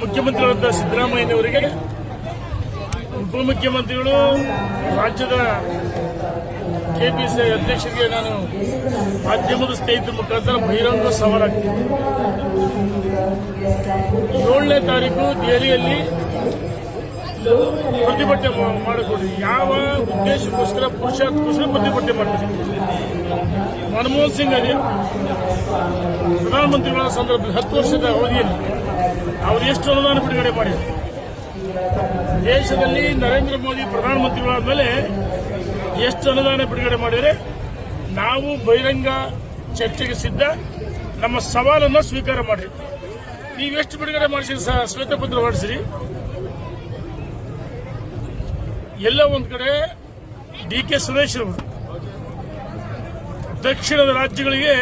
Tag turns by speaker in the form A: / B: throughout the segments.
A: ಮುಖ್ಯಮಂತ್ರಿಗಳಾದ ಸಿದ್ದರಾಮಯ್ಯನವರಿಗೆ ಉಪಮುಖ್ಯಮಂತ್ರಿಗಳು, ರಾಜ್ಯದ ಕೆಪಿಸಿ ಅಧ್ಯಕ್ಷರಿಗೆ ನಾನು ಮಾಧ್ಯಮದ ಸ್ನೇಹಿತರ ಮುಖಾಂತರ ಬಹಿರಂಗ ಸವಾಲಾಗ್ತೀನಿ ಏಳನೇ ತಾರೀಕು ದೆಹಲಿಯಲ್ಲಿ ಪ್ರತಿಭಟನೆ ಮಾಡಿಕೊಡಿ ಯಾವ ಉದ್ದೇಶಕ್ಕೋಸ್ಕರ ಪುರುಷಾರ್ಥಕ್ಕೋಸ್ಕರ ಪ್ರತಿಭಟನೆ ಮಾಡ್ತಾರೆ. ಮನಮೋಹನ್ ಸಿಂಗ್ ಅದೇ ಪ್ರಧಾನಮಂತ್ರಿಗಳ ಸಂದರ್ಭದಲ್ಲಿ ಹತ್ತು ವರ್ಷದ ಅವಧಿಯಲ್ಲಿ ಅವರು ಎಷ್ಟು ಅನುದಾನ ಬಿಡುಗಡೆ ಮಾಡಿದರು? ದೇಶದಲ್ಲಿ ನರೇಂದ್ರ ಮೋದಿ ಪ್ರಧಾನಮಂತ್ರಿಗಳಾದ ಮೇಲೆ ಎಷ್ಟು ಅನುದಾನ ಬಿಡುಗಡೆ ಮಾಡಿದರೆ ನಾವು ಬಹಿರಂಗ ಚರ್ಚೆಗೆ ಸಿದ್ಧ, ನಮ್ಮ ಸವಾಲನ್ನು ಸ್ವೀಕಾರ ಮಾಡಿ ನೀವೆಷ್ಟು ಬಿಡುಗಡೆ ಮಾಡಿಸಿರಿ ಶ್ವೇತಪತ್ರ ಹೊರಡಿಸಿರಿ. ಎಲ್ಲ ಒಂದು ಕಡೆ ಡಿ ಕೆ ಸುರೇಶ್ ಅವರು ದಕ್ಷಿಣದ ರಾಜ್ಯಗಳಿಗೆ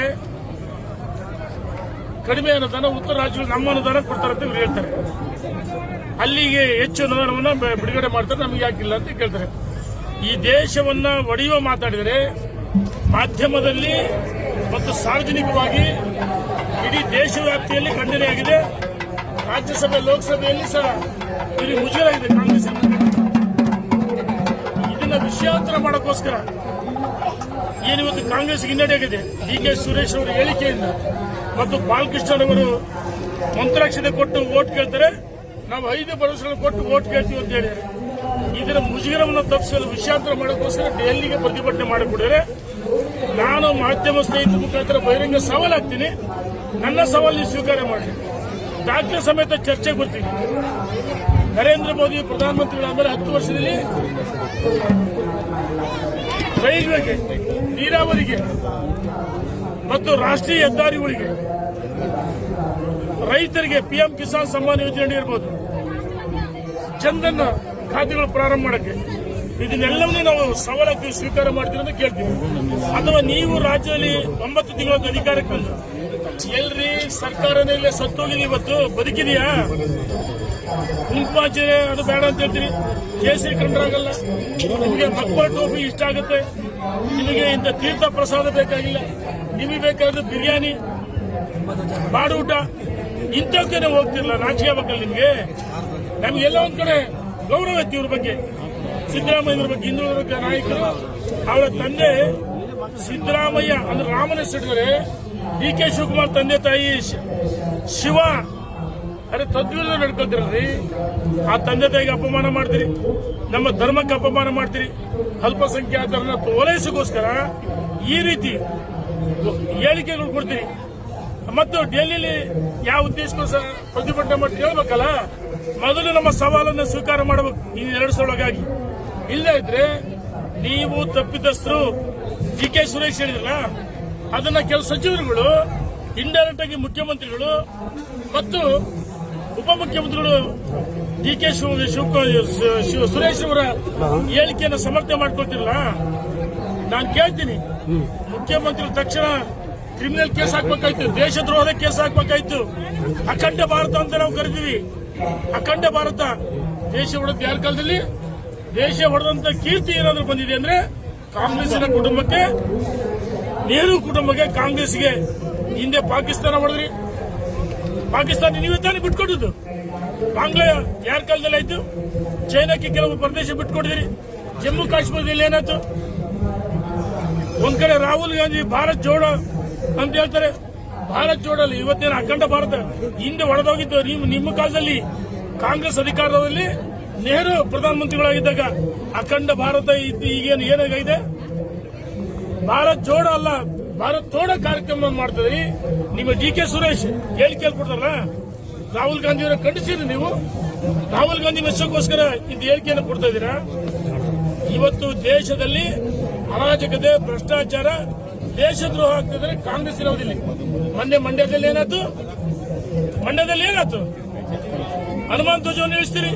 A: ಕಡಿಮೆ ಅನುದಾನ ಉತ್ತರ ರಾಜ್ಯಗಳು ನಮ್ಮ ಅನುದಾನ ಕೊಡ್ತಾರೆ ಅಂತ ಇವ್ರು ಹೇಳ್ತಾರೆ. ಅಲ್ಲಿಗೆ ಹೆಚ್ಚು ಅನುದಾನವನ್ನು ಬಿಡುಗಡೆ ಮಾಡ್ತಾರೆ, ನಮಗೆ ಯಾಕಿಲ್ಲ ಅಂತ ಕೇಳ್ತಾರೆ. ಈ ದೇಶವನ್ನ ಒಡೆಯುವ ಮಾತಾಡಿದರೆ ಮಾಧ್ಯಮದಲ್ಲಿ ಮತ್ತು ಸಾರ್ವಜನಿಕವಾಗಿ ಇಡೀ ದೇಶವ್ಯಾಪ್ತಿಯಲ್ಲಿ ಖಂಡನೆಯಾಗಿದೆ ರಾಜ್ಯಸಭೆ, ಲೋಕಸಭೆಯಲ್ಲಿ ಸಹ ಇಲ್ಲಿ ಮುಜುಗರ ಇದೆ ಕಾಂಗ್ರೆಸ್ ಇದನ್ನ ವಿಷಯಾಂತರ ಮಾಡೋಕ್ಕೋಸ್ಕರ ಏನಿವತ್ತು ಕಾಂಗ್ರೆಸ್ ಹಿನ್ನಡೆಯಾಗಿದೆ ಡಿ ಕೆ ಸುರೇಶ್ ಅವರ ಹೇಳಿಕೆಯಿಂದ ಮತ್ತು ಬಾಲಕೃಷ್ಣ ಅವರು ಮಂತ್ರಾಕ್ಷತೆ ಕೊಟ್ಟು ಓಟ್ ಕೇಳ್ತಾರೆ. ನಾವು ಐದು ಭರವಸೆಗಳನ್ನು ಕೊಟ್ಟು ಓಟ್ ಕೇಳ್ತೀವಿ ಅಂತ ಹೇಳಿದ್ದಾರೆ ಇದರ ಮುಜುಗರವನ್ನು ತಪ್ಪಿಸಲು ವಿಷಯಾಂತರ ಮಾಡೋಕ್ಕೋಸ್ಕರ ಡೆಲ್ಲಿಗೆ ಪ್ರತಿಭಟನೆ ಮಾಡಿಕೊಡಿದರೆ ನಾನು ಮಾಧ್ಯಮ ಸ್ನೇಹಿತರ ಮುಖಾಂತರ ಬಹಿರಂಗ ಸವಾಲಾಗ್ತೀನಿ ನನ್ನ ಸವಾಲು ಸ್ವೀಕಾರ ಮಾಡಿ. ದಾಖಲೆ ಸಮೇತ ಚರ್ಚೆಗೆ ಬರ್ತೀನಿ. ನರೇಂದ್ರ ಮೋದಿ ಪ್ರಧಾನಮಂತ್ರಿಗಳಾದ್ಮೇಲೆ ಹತ್ತು ವರ್ಷದಲ್ಲಿ ರೈಲ್ವೆಗೆ, ನೀರಾವರಿಗೆ ಮತ್ತು ರಾಷ್ಟ್ರೀಯ ಹೆದ್ದಾರಿಗಳಿಗೆ ರೈತರಿಗೆ ಪಿಎಂ ಕಿಸಾನ್ ಸಮ್ಮಾನ್ ಯೋಜನೆ ಇರ್ಬೋದು ಜನ್ಧನ್ ಖಾತೆಗಳು ಪ್ರಾರಂಭ ಮಾಡಕ್ಕೆ. ಇದನ್ನೆಲ್ಲವನ್ನೂ ನಾವು ಸವಾಲಾಗಿ ಸ್ವೀಕಾರ ಮಾಡ್ತೀವಿ ಅಂತ ಕೇಳ್ತೀವಿ. ಅಥವಾ ನೀವು ರಾಜ್ಯದಲ್ಲಿ ಒಂಬತ್ತು ತಿಂಗಳ ಅಧಿಕಾರಕ್ಕೆ ಬಂದು, ಎಲ್ರಿ ಸರ್ಕಾರನೇ ಇಲ್ಲೇ, ಸತ್ತೋಗಿದೆ ಇವತ್ತು, ಬದುಕಿದೆಯಾ? ಕುಂಕುಮಾಚರಣೆ ಅದು ಬೇಡ ಅಂತ ಹೇಳ್ತೀರಿ. ಕೇಸರಿ ಕಂಡ್ರಾಗಲ್ಲ ನಿಮಗೆ ಮಕ್ಕಳ ಟೋಪಿ ಇಷ್ಟ ಆಗುತ್ತೆ. ನಿಮಗೆ ಇಂಥ ತೀರ್ಥ ಪ್ರಸಾದ ಬೇಕಾಗಿಲ್ಲ. ನಿಮಗೆ ಬೇಕಾದ ಬಿರಿಯಾನಿ ಬಾಡು ಊಟ. ಇಂಥವಕ್ಕೇನೆ ಹೋಗ್ತಿರಲ್ಲ ರಾಜಕೀಯ ಬೇಕಲ್ಲ ನಿಮಗೆ. ನಮಗೆಲ್ಲ ಒಂದ್ ಕಡೆ ಗೌರವ ಇತ್ತು ಇವ್ರ ಬಗ್ಗೆ. ಸಿದ್ದರಾಮಯ್ಯವ್ರ ಬಗ್ಗೆ ಹಿಂದೂ ವರ್ಗ ನಾಯಕರು, ಅವರ ತಂದೆ ಸಿದ್ದರಾಮಯ್ಯ, ಅಂದ್ರೆ ರಾಮನ ಹೆಸರಿದ್ದಾರೆ ಡಿ ಕೆ ಶಿವಕುಮಾರ್ ತಂದೆ ತಾಯಿ ಶಿವ. ಅರೆ ತದ್ವಿರುದ್ಧ ನಡ್ಕೊತಿರಲ್ರಿ ಆ ತಂದೆ ತಾಯಿಗೆ ಅಪಮಾನ ಮಾಡ್ತೀರಿ, ನಮ್ಮ ಧರ್ಮಕ್ಕೆ ಅಪಮಾನ ಮಾಡ್ತೀರಿ. ಅಲ್ಪಸಂಖ್ಯಾತರನ್ನ ಓಲೈಸೋಸ್ಕರ ಈ ರೀತಿ ಹೇಳಿಕೆಗಳು ಕೊಡ್ತೀನಿ. ಮತ್ತು ಡೆಲ್ಲಿಲಿ ಯಾವ ಉದ್ದೇಶಕ್ಕೋಸ್ಕರ ಪ್ರತಿಭಟನೆ ಮಾಡಿ ಹೇಳ್ಬೇಕಲ್ಲ ಮೊದಲು ನಮ್ಮ ಸವಾಲನ್ನು ಸ್ವೀಕಾರ ಮಾಡಬೇಕು. ಈ ಎರಡು ಸಲುವಾಗಿ ಇಲ್ಲದೇ ಇದ್ರೆ ನೀವು ತಪ್ಪಿತಸ್ಥರು ಜಿ ಕೆ ಸುರೇಶ್ ಹೇಳಿದ್ರಲ್ಲ, ಅದನ್ನ ಕೆಲವು ಸಚಿವರುಗಳು ಇಂಡೈರೆಕ್ಟ್ ಆಗಿ ಮುಖ್ಯಮಂತ್ರಿಗಳು ಮತ್ತು ಉಪಮುಖ್ಯಮಂತ್ರಿಗಳು ಡಿ ಕೆ ಸುರೇಶ್ ಅವರ ಹೇಳಿಕೆಯನ್ನು ಸಮರ್ಥನೆ ಮಾಡ್ಕೊಳ್ತಿರಲ್ಲ? ನಾನು ಕೇಳ್ತೀನಿ. ಮುಖ್ಯಮಂತ್ರಿ ತಕ್ಷಣ ಕ್ರಿಮಿನಲ್ ಕೇಸ್ ಹಾಕ್ಬೇಕಾಯ್ತು, ದೇಶದ್ರೋಹದ ಕೇಸ್ ಹಾಕ್ಬೇಕಾಯ್ತು. ಅಖಂಡ ಭಾರತ ಅಂತ ನಾವು ಕರಿತೀವಿ. ಅಖಂಡ ಭಾರತ ದೇಶ ಹೊಡೆದ ಯಾರ ಕಾಲದಲ್ಲಿ? ದೇಶ ಹೊಡೆದಂತ ಕೀರ್ತಿ ಏನಾದರೂ ಬಂದಿದೆ ಅಂದ್ರೆ ಕಾಂಗ್ರೆಸ್ಸಿನ ಕುಟುಂಬಕ್ಕೆ, ನೆಹರು ಕುಟುಂಬಕ್ಕೆ ಕಾಂಗ್ರೆಸ್ಗೆ ಹಿಂದೆ ಪಾಕಿಸ್ತಾನ ಹೊಡೆದ್ರಿ. ಪಾಕಿಸ್ತಾನ ನೀವೇ ತಾನೇ ಬಿಟ್ಕೊಟ್ಟಿದ್ದು ಬಾಂಗ್ಲಾ ಯಾರ ಕಾಲದಲ್ಲಿ ಆಯ್ತು ಚೈನಾಕ್ಕೆ ಕೆಲವು ಪ್ರದೇಶ ಬಿಟ್ಕೊಟ್ಟಿದ್ರಿ. ಜಮ್ಮು ಕಾಶ್ಮೀರದಲ್ಲಿ ಏನಾಯ್ತು? ಒಂದ್ ಕಡೆ ರಾಹುಲ್ ಗಾಂಧಿ, ಭಾರತ್ ಜೋಡೋ ಅಂತ ಹೇಳ್ತಾರೆ. ಭಾರತ್ ಜೋಡಲ್ಲಿ ಇವತ್ತೇನು ಅಖಂಡ ಭಾರತ ಹಿಂದೆ ಒಡೆದೋಗಿದ್ದು ನೀವು ನಿಮ್ಮ ಕಾಲದಲ್ಲಿ ಕಾಂಗ್ರೆಸ್ ಅಧಿಕಾರದಲ್ಲಿ ನೆಹರು ಪ್ರಧಾನಮಂತ್ರಿಗಳಾಗಿದ್ದಾಗ ಅಖಂಡ ಭಾರತ ಈಗೇನು ಏನಾಗಿದೆ ಭಾರತ್ ಜೋಡ ಅಲ್ಲ, ಭಾರತ್ ತೋಡ ಕಾರ್ಯಕ್ರಮ ಮಾಡ್ತದ್ರಿ. ನಿಮ್ಮ ಡಿ ಕೆ ಸುರೇಶ್ ಹೇಳಿ ಕೇಳ್ಕೊಡ್ತಾರಲ್ಲ, ರಾಹುಲ್ ಗಾಂಧಿ ಅವರ ಖಂಡಿಸಿರಿ ನೀವು? ರಾಹುಲ್ ಗಾಂಧಿ ಮೆಚ್ಚಕ್ಕೋಸ್ಕರ ಇದು ಹೇಳಿಕೆಯನ್ನು ಕೊಡ್ತಾ ಇದ್ದೀರಾ? ಇವತ್ತು ದೇಶದಲ್ಲಿ ಅರಾಜಕತೆ, ಭ್ರಷ್ಟಾಚಾರ, ದೇಶದ್ರೋಹ ಆಗ್ತಿದ್ರೆ ಕಾಂಗ್ರೆಸ್ ಇರೋದಿಲ್ಲ. ಮೊನ್ನೆ ಮಂಡ್ಯದಲ್ಲಿ ಏನಾಯ್ತು? ಮಂಡ್ಯದಲ್ಲಿ ಏನಾಯ್ತು? ಹನುಮಾನ್ ಧ್ವಜವನ್ನು ಇಳಿಸ್ತೀರಿ.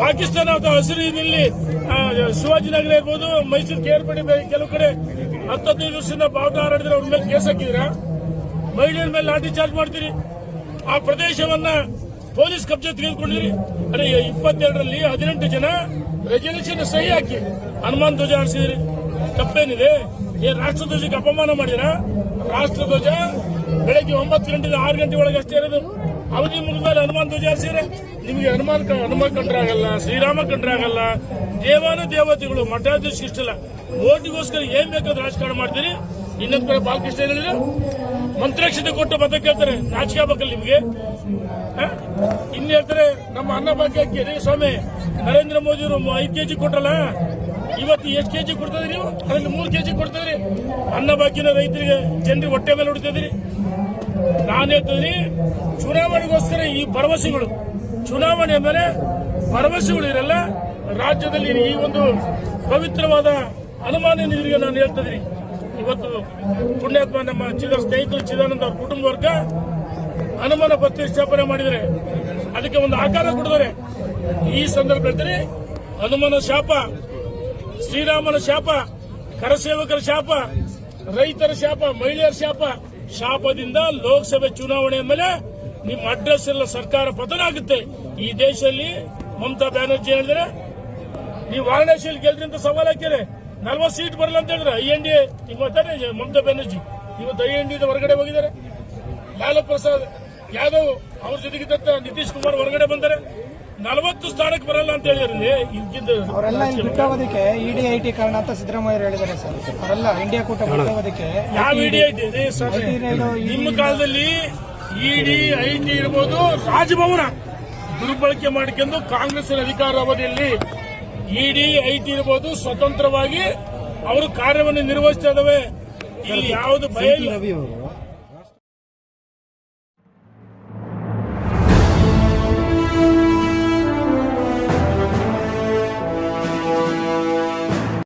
A: ಪಾಕಿಸ್ತಾನ ಅಥವಾ ಹಸಿರಿನಲ್ಲಿ ಇಲ್ಲಿ ಶಿವಾಜಿನಗರ ಇರ್ಬೋದು, ಮೈಸೂರು ಕೇರ್ಪಡಿ ಕೆಲವು ಕಡೆ ಹತ್ತೈದು ವರ್ಷದಿಂದ ಬಾವುಟ ಹಾರಾಡಿದ್ರೆ ಅವ್ರ ಮೇಲೆ ಕೇಸ್ ಹಾಕಿದ್ರ ಮಹಿಳೆಯರ ಮೇಲೆ ಲಾಠಿ ಚಾರ್ಜ್ ಮಾಡ್ತೀರಿ? ಆ ಪ್ರದೇಶವನ್ನ ಪೊಲೀಸ್ ಕಬ್ಜೆ ತೆಗೆದುಕೊಂಡಿರಿ. ಅರೆ ಇಪ್ಪತ್ತೆರಡರಲ್ಲಿ ಹದಿನೆಂಟು ಜನ ರೆಸಲ್ಯೂಷನ್ ಸಹಿ ಹಾಕಿ ಹನುಮಾನ್ ಧ್ವಜ ಆಡಿಸಿದ್ರಿ ತಪ್ಪೇನಿದೆ ಈ ರಾಷ್ಟ್ರ ಧ್ವಜಕ್ಕೆ ಅಪಮಾನ ಮಾಡಿರ ರಾಷ್ಟ್ರ ಧ್ವಜ ಬೆಳಗ್ಗೆ ಒಂಬತ್ತು ಗಂಟೆಯಿಂದ ಆರು ಗಂಟೆ ಒಳಗೆ ಅಷ್ಟೇ ಇರೋದು. ಅವಧಿ ಮುಗಿದ್ಮೇಲೆ ಹನುಮಾನ್ ಧ್ವಜ ಆರಿಸಿದ್ರೆ ನಿಮಗೆ ಹನುಮಾನ್ ಹನುಮಾನ್ ಕಂಡ್ರಾಗಲ್ಲ ಶ್ರೀರಾಮ ಕಂಡ್ರಾಗಲ್ಲ ದೇವಾನು ದೇವತೆಗಳು ಮಠಾಧೀಶ ಇಷ್ಟಲ್ಲ. ಓಟಿಗೋಸ್ಕರ ಏನ್ ಬೇಕಾದ್ರೂ ರಾಜಕಾರಣ ಮಾಡ್ತೀರಿ. ಇನ್ನೊಂದ್ ಕಡೆ ಬಾಲಕೃಷ್ಣ ಏನಿಲ್ಲ ಮಂತ್ರಾಕ್ಷತೆ ಕೊಟ್ಟು ಮತ ಕೇಳ್ತಾರೆ. ನಾಚಿಕೆ ಆಗ್ಬೇಕಲ್ಲ ನಿಮಗೆ? ಹ? ಇನ್ನು ಹೇಳ್ತಾರೆ ನಮ್ಮ ಅನ್ನ ಭಾಗ್ಯಕ್ಕೆ ರೀ ಸ್ವಾಮಿ ನರೇಂದ್ರ ಮೋದಿ ಅವರು ಐದು ಕೆಜಿ ಕೊಟ್ರಲ್ಲ? ಇವತ್ತು ಎಷ್ಟು ಕೆಜಿ ಕೊಡ್ತದ್ರಿ ನೀವು? ಅದರಲ್ಲಿ ಮೂರು ಕೆಜಿ ಕೊಡ್ತದ್ರಿ. ಅನ್ನ ಭಾಗ್ಯನ ರೈತರಿಗೆ ಜನರಿಗೆ ಹೊಟ್ಟೆ ಮೇಲೆ ಹೊಡಿತದ್ರಿ. ನಾನು ಹೇಳ್ತೀನಿ ಚುನಾವಣೆಗೋಸ್ಕರ ಈ ಭರವಸೆಗಳು, ಚುನಾವಣೆ ಮೇಲೆ ಭರವಸೆಗಳು ಇರಲ್ಲ. ರಾಜ್ಯದಲ್ಲಿ ಈ ಒಂದು ಪವಿತ್ರವಾದ ಅನುಮಾನ ನೀರಿಗೆ ನಾನು ಹೇಳ್ತಿದ್ದೀನಿ. ಇವತ್ತು ಪುಣ್ಯಾತ್ಮ ನಮ್ಮ ಚಿದ ಸ್ನೇಹಿತರು ಚಿದಾನಂದ ಅವ್ರ ಕುಟುಂಬ ವರ್ಗ ಹನುಮನ ಸ್ಥಾಪನೆ ಮಾಡಿದರೆ ಅದಕ್ಕೆ ಒಂದು ಆಕಾರ ಕೊಡಿದರೆ ಈ ಸಂದರ್ಭದಲ್ಲಿ ಹನುಮನ ಶಾಪ, ಶ್ರೀರಾಮನ ಶಾಪ, ಕರಸೇವಕರ ಶಾಪ, ರೈತರ ಶಾಪ, ಮಹಿಳೆಯರ ಶಾಪ, ಶಾಪದಿಂದ ಲೋಕಸಭೆ ಚುನಾವಣೆ ಮೇಲೆ ನಿಮ್ಮ ಅಡ್ರೆಸ್ ಎಲ್ಲ ಸರ್ಕಾರ ಪತನ ಆಗುತ್ತೆ ಈ ದೇಶದಲ್ಲಿ ಮಮತಾ ಬ್ಯಾನರ್ಜಿ ಹೇಳಿದ್ರೆ, ನೀವು ವಾರಣಾಸಿಯಲ್ಲಿ ಗೆಲ್ರಿ ಅಂತ ಸವಾಲ್ ಹಾಕಿದ್ರೆ ನಲ್ವತ್ತು ಸೀಟ್ ಬರಲ್ಲ ಅಂತ ಹೇಳಿದ್ರೆ I N D Mamata Banerjee. ಇವತ್ತು ಐ ಎನ್ ಡಿ ಹೊರಗಡೆ ಹೋಗಿದ್ದಾರೆ. ಲಾಲು ಪ್ರಸಾದ್ ಯಾದವ್ ಅವ್ರ ಜೊತೆಗಿದ್ದಂತ ನಿತೀಶ್ ಕುಮಾರ್ ಹೊರಗಡೆ ಬಂದರೆ ನಲವತ್ತು ಸ್ಥಾನಕ್ಕೆ ಬರಲ್ಲ ಅಂತ ಹೇಳಿದ್ರೆ.
B: ಅವರೆಲ್ಲ ಇಲ್ಲಿ ಬಿಟ್ಟೋಗೋದಕ್ಕೆ ಇಡಿ ಐ ಟಿ ಕಾರಣ ಅಂತ ಸಿದ್ದರಾಮಯ್ಯ ಹೇಳಿದ್ದಾರೆ ಸರ್. ಅವರೆಲ್ಲ ಇಂಡಿಯಾ ಕೂಟ ಬಿಟ್ಟೋಗೋದಕ್ಕೆ
A: ಯಾವ ಇಡಿ ಐಟಿ ಇದೆ ಸರ್?
B: ಐಟಿ ರೈಲು
A: ನಿಮ್ಮ ಕಾಲದಲ್ಲಿ ಇಡಿ ಐಟಿ ಇರ್ಬೋದು ರಾಜಭವನ ದುರ್ಬಳಕೆ ಮಾಡಿಕೊಂಡು ಕಾಂಗ್ರೆಸ್ ಅಧಿಕಾರ ಅವಧಿಯಲ್ಲಿ ಇಡಿ ಐಟಿ ಇರ್ಬೋದು ಸ್ವತಂತ್ರವಾಗಿ ಅವರು ಕಾರ್ಯವನ್ನು ನಿರ್ವಹಿಸ್ತಾ ಇದಾವೆ. ಇಲ್ಲಿ ಯಾವುದು ಭಯ ಇಲ್ಲ.